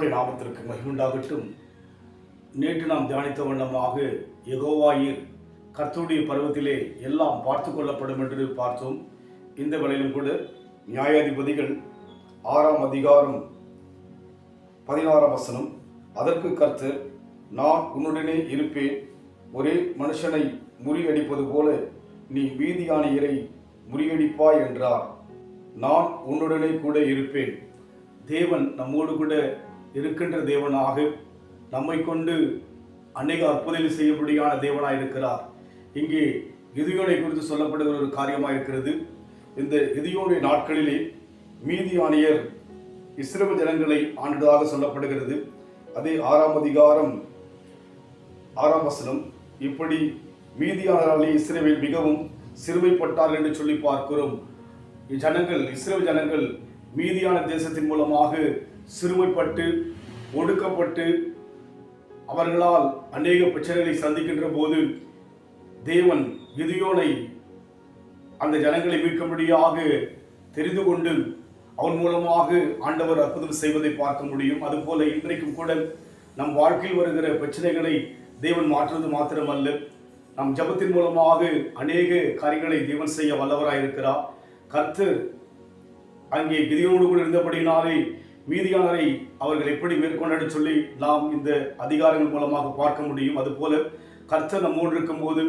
உண்டாகட்டும். நேற்று நாம் தியானித்த வண்ணமாக எகோவாயிர் கர்த்தருடைய பருவத்திலே எல்லாம் பார்த்து கொள்ளப்படும் என்று பார்த்தோம். இந்த வேளையிலும் கூட நியாயாதிபதிகள் ஆறாம் அதிகாரம் பதினாறாம் வசனம் அதற்கு கர்த்தர் நான் உன்னுடனே இருப்பேன். ஒரே மனுஷனை முறியடிப்பது போல நீ மீதியானியரை முறியடிப்பாய் என்றார். நான் உன்னுடனே கூட இருப்பேன். தேவன் நம்மோடு கூட இருக்கின்ற தேவனாக நம்மை கொண்டு அநேக அற்புதங்கள் செய்யப்படியான தேவனாக இருக்கிறார் இங்கே கிதியோனை குறித்து சொல்லப்படுகிற ஒரு காரியமாக இருக்கிறது. இந்த கிதியோனுடைய நாட்களிலே மீதியானியர் இஸ்ரவ ஜனங்களை ஆண்டதாக சொல்லப்படுகிறது. அதே ஆறாம் அதிகாரம் ஆறாம் வசனம் இப்படி மீதியானவர்களே இஸ்ரேவில் மிகவும் சிறுமைப்பட்டார்கள் என்று சொல்லி பார்க்கிறோம். ஜனங்கள் இஸ்ரேல் ஜனங்கள் மீதியான தேசத்தின் மூலமாக சிறுமைப்பட்டு ஒடுக்கப்பட்டு அவர்களால் அநேக பிரச்சனைகளை சந்திக்கின்ற போது தேவன் கிதியோனை அந்த ஜனங்களை மீட்கும்படியாக தெரிந்து கொண்டு அவன் மூலமாக ஆண்டவர் அற்புதம் செய்வதை பார்க்க முடியும். அதுபோல இன்றைக்கும் கூட நம் வாழ்க்கையில் வருகிற பிரச்சனைகளை தேவன் மாற்றுவது மாத்திரமல்ல. நம் ஜபத்தின் மூலமாக அநேக காரியங்களை தேவன் செய்ய வல்லவராக இருக்கிறார் கர்த்தர் அங்கே கிதியோடு கூட இருந்தபடினாலே மீதியானரை அவர்கள் எப்படி மேற்கொண்டு சொல்லி நாம் இந்த அதிகாரங்கள் மூலமாக பார்க்க முடியும். அதுபோல கர்த்தர் நம்மோடு இருக்கும்போது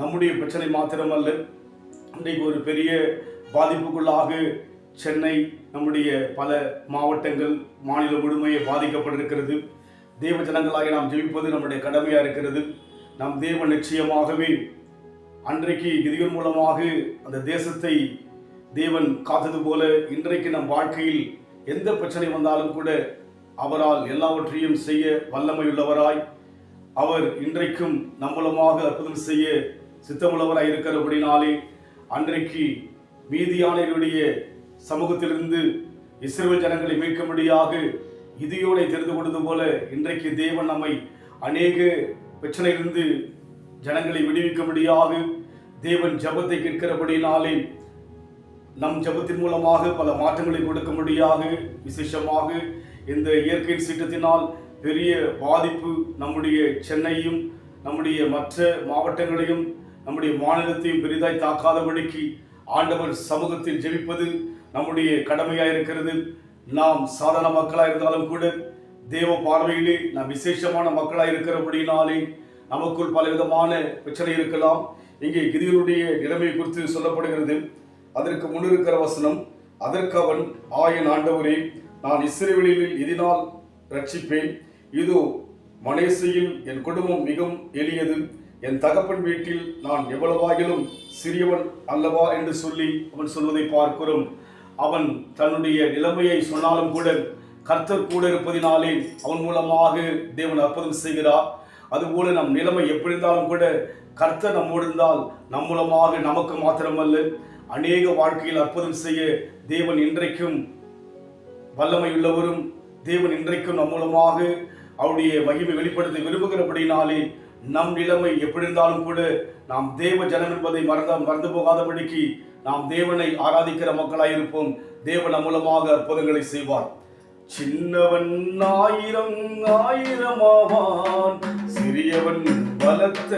நம்முடைய பிரச்சனை மாத்திரமல்ல. இன்றைக்கு ஒரு பெரிய பாதிப்புக்குள்ளாக சென்னை நம்முடைய பல மாவட்டங்கள் மாநிலம் முழுமையை பாதிக்கப்பட்டிருக்கிறது. தெய்வ ஜனங்களாக நாம் ஜெயிப்பது நம்முடைய கடமையாக இருக்கிறது. நம் தேவன் நிச்சயமாகவே அன்றைக்கு கிதிகள் மூலமாக அந்த தேசத்தை தேவன் காத்தது போல இன்றைக்கு நம் வாழ்க்கையில் எந்த பிரச்சனை வந்தாலும் கூட அவரால் எல்லாவற்றையும் செய்ய வல்லமையுள்ளவராய் அவர் இன்றைக்கும் நம்மளமாக அற்புதம் செய்ய சித்தமுள்ளவராய் இருக்கிறபடினாலே அன்றைக்கு மீதியானவருடைய சமூகத்திலிருந்து இஸ்ரேல் ஜனங்களை மீட்கும்படியாக இதியோனை தெரிந்து கொண்டது போல இன்றைக்கு தேவன் நம்மை அநேக பிரச்சனையிலிருந்து ஜனங்களை விடுவிக்கும்படியாக தேவன் ஜபத்தை கேட்கிறபடினாலே நம் ஜபத்தின் மூலமாக பல மாற்றங்களை கொடுக்கும்படியாக விசேஷமாக இந்த இயற்கை சீற்றத்தினால் பெரிய பாதிப்பு நம்முடைய சென்னையும் நம்முடைய மற்ற மாவட்டங்களையும் நம்முடைய மாநிலத்தையும் பெரிதாய் தாக்காதபடிக்கு ஆண்டவர் சமூகத்தில் ஜெபிப்பது நம்முடைய கடமையாக இருக்கிறது. நாம் சாதாரண மக்களாக இருந்தாலும் கூட தேவ பார்வையிலே நாம் விசேஷமான மக்களாக இருக்கிறபடினாலே நமக்குள் பல விதமான பிரச்சனை இருக்கலாம். இங்கே கிதியனுடைய நிலைமை குறித்து சொல்லப்படுகிறது. அதற்கு முன்னிருக்கிற வசனம் அதற்கு அவன் ஆயன் ஆண்டவரே நான் இஸ்ரேலில் இதனால் ரட்சிப்பேன் இதோ மனேசையில் என் குடும்பம் மிகவும் எளியது. என் தகப்பன் வீட்டில் நான் எவ்வளவாயிலும் சிறியவன் அல்லவா? என்று சொல்லி அவன் சொல்வதை பார்க்கிறோம். அவன் தன்னுடைய நிலைமையை சொன்னாலும் கூட கர்த்தர் கூட இருப்பதினாலே அவன் மூலமாக தேவன் அற்புதம் செய்கிறார். அதுபோல நம் நிலைமை எப்படி இருந்தாலும் கூட கர்த்தர் நம்மோடு இருந்தால் நம் மூலமாக நமக்கு மாத்திரமல்ல. அநேக வாழ்க்கையில் அற்புதம் செய்ய தேவன் இன்றைக்கும் வல்லமையுள்ளவரும் தேவன் இன்றைக்கும் நம் மூலமாக அவருடைய மகிமை வெளிப்படுத்த விரும்புகிறபடினாலே நம் நிலைமை எப்படி இருந்தாலும் கூட நாம் தேவ ஜனம் என்பதை மறந்த மறந்து போகாதபடிக்கு நாம் தேவனை ஆராதிக்கிற மக்களாயிருப்போம். தேவன் மூலமாக அற்புதங்களை செய்வார். சின்னவன் ஆயிரம் ஆயிரமாவான் சிறியவன் பலத்த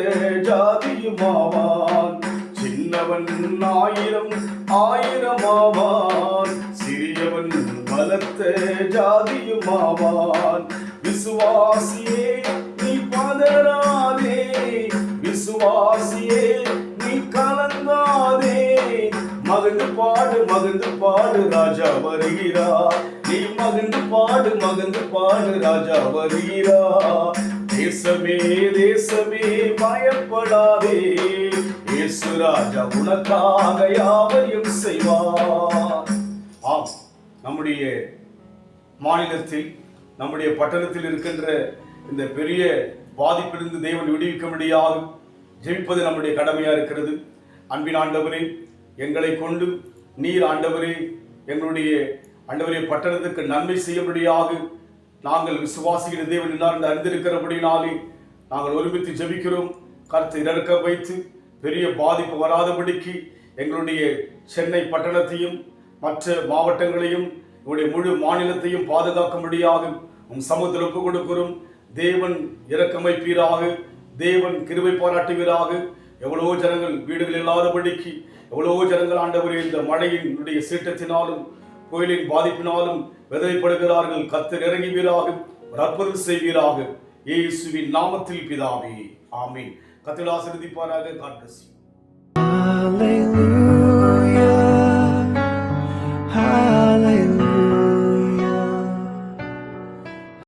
ஜாதியுமாவான் சின்னவன் ஆயிரம் ஆயிரமாவான் சிறியவன் பலத்த ஜாதியுமாவான் விசுவாசியே நீ பதறாதே. விசுவாசியே நீ கலங்காதே. மகிழ்ந்து பாடு மகிழ்ந்து பாடு ராஜா வருகிறா நீ மகிழ்ந்து பாடு மகிழ்ந்து பாடு ராஜா வருகிறா தேசமே தேசமே பயப்படாதே. இயேசு ராஜா உனக்காக யாவையும் செய்வார். ஆம் நம்முடைய மாநிலத்தில் நம்முடைய பட்டணத்தில் இருக்கின்ற இந்த பெரிய பாதிப்பிலிருந்து தேவன் விடுவிக்க முடியாது ஜெயிப்பது நம்முடைய கடமையாக இருக்கிறது. அன்பின் ஆண்டவரே எங்களை கொண்டு நீர் ஆண்டவரே எங்களுடைய ஆண்டவரே பட்டணத்துக்கு நன்மை செய்யும்படியாக நாங்கள் விசுவாசிக்கிற தேவன் என்று அறிந்திருக்கிறபடினாலே நாங்கள் ஒருமித்து ஜெபிக்கிறோம். கருத்தை இறக்க வைத்து பெரிய பாதிப்பு வராதபடிக்கு எங்களுடைய சென்னை பட்டணத்தையும் மற்ற மாவட்டங்களையும் உங்களுடைய முழு மாநிலத்தையும் பாதுகாக்கும்படியாக உம் சமூகத்தில் ஒப்புக் கொடுக்கிறோம். தேவன் இறக்கமைப்பீராக தேவன் கிருவை பாராட்டுவீராக. எவ்வளவோ ஜனங்கள் வீடுகள் இல்லாதபடிக்கு எவ்வளவோ ஜனங்கள் ஆண்டவரே இந்த மழையினுடைய சீற்றத்தினாலும் கோயிலின் பாதிப்பினாலும் விதைப்படுகிறார்கள் கத்து இறங்குவீராகும் ஒரு அற்புதம் செய்வீராக. இயேசுவின் நாமத்தில் பிதாவே ஆமீன். கத்தில் காட்டு